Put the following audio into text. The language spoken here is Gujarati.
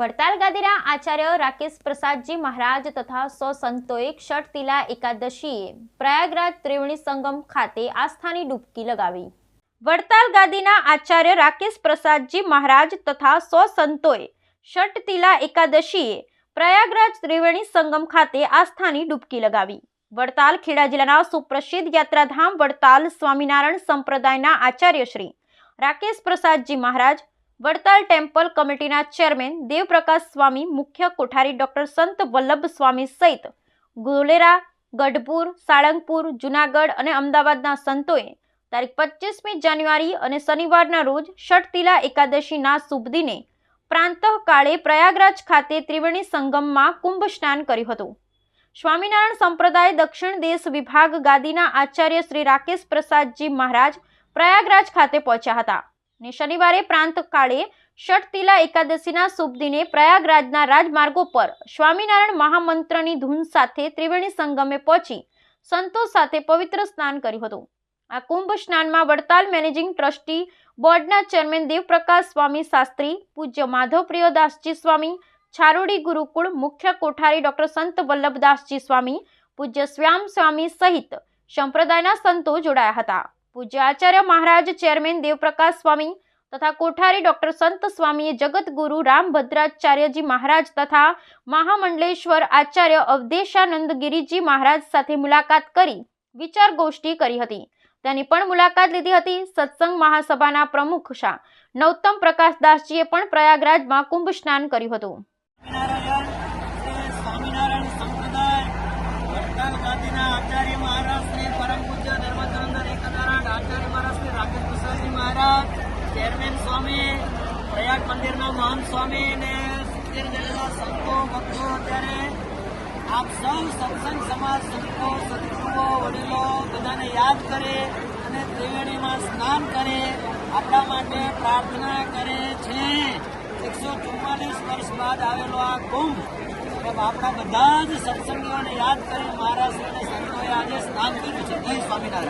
વડતાલ ગાદીના આચાર્ય રાકેશ પ્રસાદજી મહારાજ તથા સો સંતોએ ક્ષટતિલા એકાદશીએ પ્રયાગરાજ ત્રિવેણી સંગમ ખાતે આસ્થાની ડૂબકી લગાવી. વડતાલ ગાદીના આચાર્ય રાકેશ પ્રસાદજી મહારાજ તથા સો સંતોએ ષટતિલા એકાદશીએ પ્રયાગરાજ ત્રિવેણી સંગમ ખાતે આસ્થાની ડૂબકી લગાવી. વડતાલ ખેડા જિલ્લાના સુપ્રસિદ્ધ યાત્રાધામ વડતાલ સ્વામિનારાયણ સંપ્રદાયના આચાર્ય શ્રી રાકેશ પ્રસાદજી મહારાજ વડતાલ ટેમ્પલ કમિટીના ચેરમેન દેવપ્રકાશ સ્વામી, મુખ્ય કોઠારી ડોક્ટર સંત વલ્લભ સ્વામી સહિત ગોલેરા, ગઢપુર, સાળંગપુર, જુનાગઢ અને અમદાવાદના સંતોએ તારીખ પચીસમી જાન્યુઆરી અને શનિવારના રોજ ષટતિલા એકાદશીના શુભ દિને પ્રાંતઃકાળે પ્રયાગરાજ ખાતે ત્રિવેણી સંગમમાં કુંભ સ્નાન કર્યું હતું. સ્વામિનારાયણ સંપ્રદાય દક્ષિણ દેશ વિભાગ ગાદીના આચાર્ય શ્રી રાકેશ પ્રસાદજી મહારાજ પ્રયાગરાજ ખાતે પહોંચ્યા હતા. ને શનિવારે પ્રાંત કાળે ષટતિલા એકાદશીના શુભ દિને પ્રયાગરાજના રાજમાર્ગો પર સ્વામિનારાયણ મહામંત્રની ધૂન સાથે ત્રિવેણી સંગમે પહોંચી સંતો સાથે પવિત્ર સ્નાન કર્યું હતું. આ કુંભ સ્નાનમાં વડતાલ મેનેજિંગ ટ્રસ્ટી બોર્ડના ચેરમેન દેવપ્રકાશ સ્વામી શાસ્ત્રી, પૂજ્ય માધવ પ્રિયદાસજી સ્વામી, છારોડી ગુરુકુળ મુખ્ય કોઠારી ડોક્ટર સંત વલ્લભદાસજી સ્વામી, પૂજ્ય શ્યામ સ્વામી સહિત સંપ્રદાયના સંતો જોડાયા હતા. પૂજ્ય આચાર્ય મહારાજ, ચેરમેન દેવપ્રકાશ સ્વામી તથા કોઠારી ડોક્ટર સંત સ્વામીએ જગતગુરુ રામભદ્રાચાર્યજી મહારાજ તથા મહામંડલેશ્વર આચાર્ય અવધેશાનંદ ગિરિજી મહારાજ સાથે મુલાકાત કરી વિચાર ગોષ્ઠી કરી હતી. તેની પણ મુલાકાત લીધી હતી સત્સંગ મહાસભાના પ્રમુખ શાહ નૌતમ પ્રકાશદાસજીએ પણ પ્રયાગરાજમાં કુંભ સ્નાન કર્યું હતું સ્વામિનારાયણ શ્રી સ્વામિનારાયણ સંપ્રદાય વડતાલ ગાદીના આચાર્ય મહારાજ શ્રી પરમ પૂજ્ય ધર્મચંદ્ર એકદારાજ આચાર્ય મહારાજ શ્રી રાકેશ પ્રસાદજી મહારાજ ચેરમેન સ્વામી પ્રયાગ મહંત સ્વામી અને સિત્તેર જેટલા સંતો, ભક્તો અત્યારે આપ સૌ સત્સંગ સમાજ સંતો, સદગુરુઓ, વડીલો બધાને યાદ કરે અને ત્રિવેણીમાં સ્નાન કરે, આપણા માટે પ્રાર્થના કરે છે. એકસો ચુમ્માલીસ વર્ષ બાદ આવેલો આ કુંભ આપણા બધા જ સત્સંગીઓને યાદ કરી મહારાષ્ટ્ર અને સંતોએ આજે સ્નાન કર્યું છે. જય સ્વામિનારાયણ.